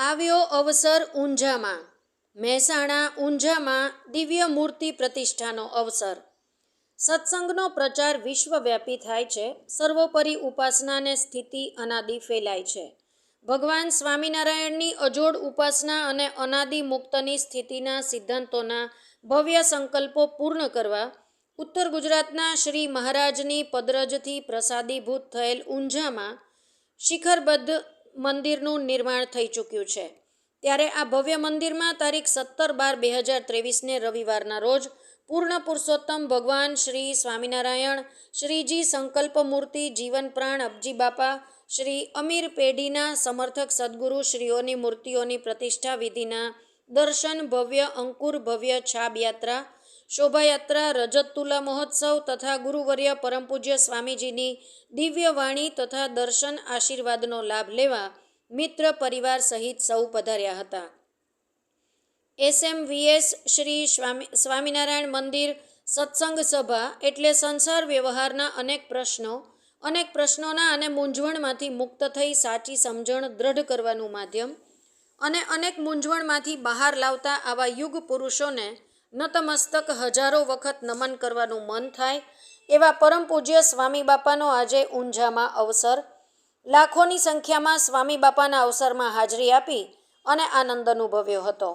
આવ્યો અવસર ઊંઝામાં. મહેસાણા ઊંઝામાં દિવ્ય મૂર્તિ પ્રતિષ્ઠાનો અવસર. સત્સંગનો પ્રચાર વિશ્વવ્યાપી થાય છે. સર્વોપરી ઉપાસનાને સ્થિતિ અનાદિ ફેલાય છે. ભગવાન સ્વામિનારાયણની અજોડ ઉપાસના અને અનાદિ મુક્તની સ્થિતિના સિદ્ધાંતોના ભવ્ય સંકલ્પો પૂર્ણ કરવા ઉત્તર ગુજરાતના શ્રી મહારાજની પદરજથી પ્રસાદીભૂત થયેલ ઊંઝામાં શિખરબદ્ધ મંદિરનું નિર્માણ થઈ ચૂક્યું છે. ત્યારે આ ભવ્ય મંદિરમાં તારીખ સત્તર બાર બે હજાર ત્રેવીસને રવિવારના રોજ પૂર્ણ પુરુષોત્તમ ભગવાન શ્રી સ્વામિનારાયણ, શ્રીજી સંકલ્પ મૂર્તિ જીવન પ્રાણ અબજી બાપા, શ્રી અમીર પેઢીના સમર્થક સદગુરુ શ્રીઓની મૂર્તિઓની પ્રતિષ્ઠા વિધિના દર્શન ભવ્ય અંકુર ભવ્ય છાબ યાત્રા શોભાયાત્રા રજત તુલા મહોત્સવ તથા ગુરુવર્ય પરમ પૂજ્ય સ્વામીજીની દિવ્ય વાણી તથા દર્શન આશીર્વાદનો લાભ લેવા મિત્ર પરિવાર સહિત સૌ પધાર્યા હતા. એસએમવીએસ શ્રી સ્વામી, સ્વામિનારાયણ મંદિર સત્સંગ સભા એટલે સંસાર વ્યવહારના અનેક પ્રશ્નો, અનેક પ્રશ્નોના અને મૂંઝવણમાંથી મુક્ત થઈ સાચી સમજણ દ્રઢ કરવાનું માધ્યમ અને અનેક મૂંઝવણમાંથી બહાર લાવતા આવા યુગ પુરુષોને નતમસ્તક હજારો વખત નમન કરવાનું મન થાય, એવા પરમ પૂજ્ય સ્વામી બાપાનો આજે ઊંઝામાં અવસર. લાખોની સંખ્યામાં સ્વામી બાપાના અવસરમાં હાજરી આપી અને આનંદ અનુભવ્યો હતો.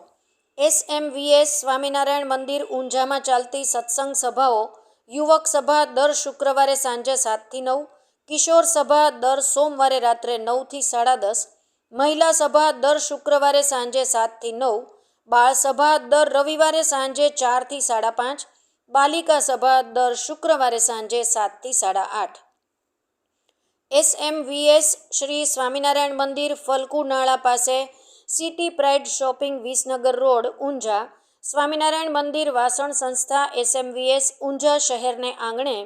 એસએમવીએસ સ્વામિનારાયણ મંદિર ઊંઝામાં ચાલતી સત્સંગ સભાઓ યુવક સભા દર શુક્રવારે સાંજે સાતથી નવ, કિશોર સભા દર સોમવારે રાત્રે નવથી સાડા દસ, મહિલા સભા દર શુક્રવારે સાંજે સાતથી નવ બાળ સભા દર રવિવારે સાંજે ચારથી સાડા પાંચ, બાલિકા સભા દર શુક્રવારે સાંજે સાતથી સાડા આઠ. એસએમવીએસ શ્રી સ્વામિનારાયણ મંદિર ફલકુ નાળા પાસે city pride shopping Visnagar road, Unjha. Swaminarayan મંદિર વાસણ સંસ્થા એસએમવીએસ ઊંઝા શહેરને આંગણે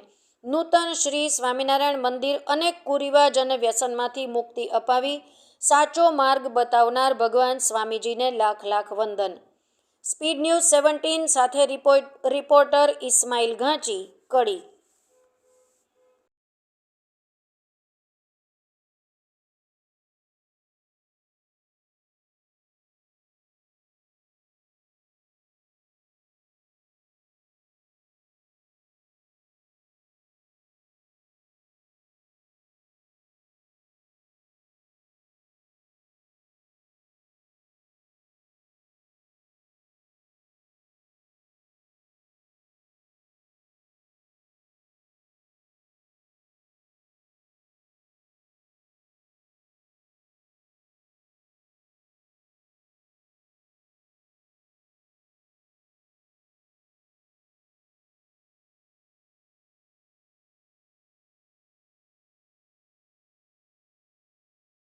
નૂતન શ્રી સ્વામિનારાયણ મંદિર અનેક કુરિવાજ અને વ્યસનમાંથી મુક્તિ અપાવી સાચો માર્ગ બતાવનાર ભગવાન સ્વામીજીને લાખ લાખ વંદન. સ્પીડ ન્યૂઝ સેવન્ટીન સાથે રિપોર્ટ, રિપોર્ટર ઇસ્માઇલ ઘાંચી, કડી.